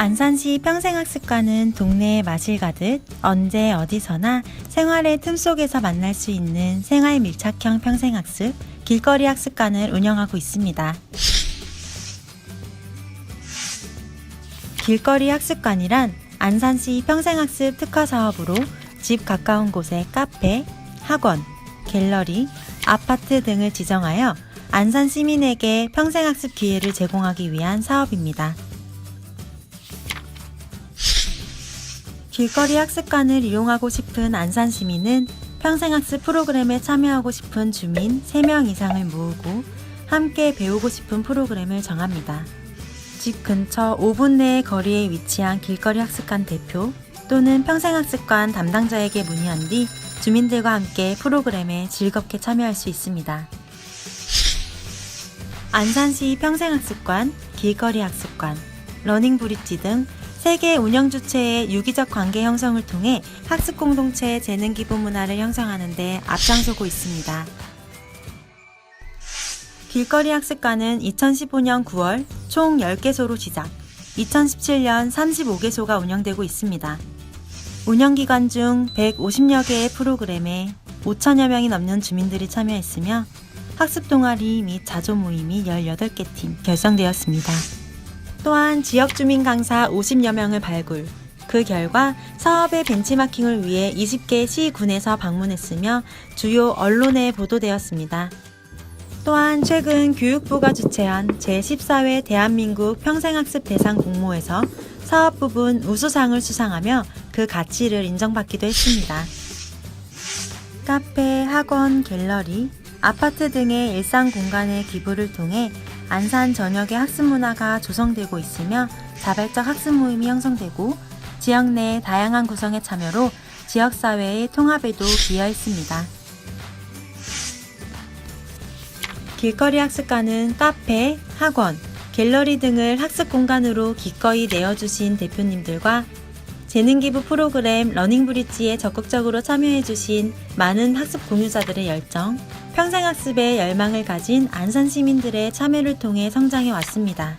안산시 평생학습관은 동네에 마실 가듯 언제 어디서나 생활의 틈 속에서 만날 수 있는 생활 밀착형 평생학습 길거리 학습관을 운영하고 있습니다. 길거리 학습관이란 안산시 평생학습 특화 사업으로 집 가까운 곳에 카페, 학원, 갤러리, 아파트 등을 지정하여 안산 시민에게 평생학습 기회를 제공하기 위한 사업입니다. 길거리 학습관을 이용하고 싶은 안산 시민은 평생학습 프로그램에 참여하고 싶은 주민 3명 이상을 모으고 함께 배우고 싶은 프로그램을 정합니다. 집 근처 5분 내의 거리에 위치한 길거리 학습관 대표 또는 평생학습관 담당자에게 문의한 뒤 주민들과 함께 프로그램에 즐겁게 참여할 수 있습니다. 안산시 평생학습관, 길거리 학습관, 러닝브릿지 등 세계 운영 주체의 유기적 관계 형성을 통해 학습 공동체 재능 기부 문화를 형성하는 데 앞장서고 있습니다. 길거리 학습관은 2015년 9월 총 10개소로 시작, 2017년 35개소가 운영되고 있습니다. 운영 기간 중 150여 개의 프로그램에 5천여 명이 넘는 주민들이 참여했으며 학습 동아리 및 자조 모임이 18개 팀 결성되었습니다. 또한 지역 주민 강사 50여 명을 발굴. 그 결과 사업의 벤치마킹을 위해 20개 시군에서 방문했으며 주요 언론에 보도되었습니다. 또한 최근 교육부가 주최한 제14회 대한민국 평생학습 대상 공모에서 사업 부분 우수상을 수상하며 그 가치를 인정받기도 했습니다. 카페, 학원, 갤러리, 아파트 등의 일상 공간의 기부를 통해 안산 전역의 학습 문화가 조성되고 있으며 자발적 학습 모임이 형성되고 지역 내 다양한 구성의 참여로 지역 사회의 통합에도 기여했습니다. 길거리 학습관은 카페, 학원, 갤러리 등을 학습 공간으로 기꺼이 내어주신 대표님들과 재능기부 프로그램 러닝브릿지에 적극적으로 참여해주신 많은 학습 공유자들의 열정, 평생학습에 열망을 가진 안산 시민들의 참여를 통해 성장해 왔습니다.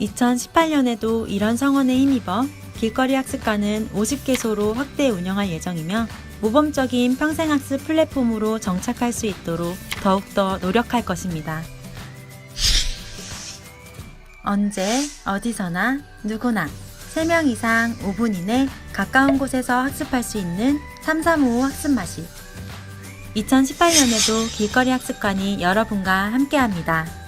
2018년에도 이런 성원에 힘입어 길거리 학습관은 50개소로 확대 운영할 예정이며 모범적인 평생학습 플랫폼으로 정착할 수 있도록 더욱더 노력할 것입니다. 언제, 어디서나, 누구나 3명 이상 5분 이내 가까운 곳에서 학습할 수 있는 335 학습 마실 2018년에도 길거리 학습관이 여러분과 함께합니다.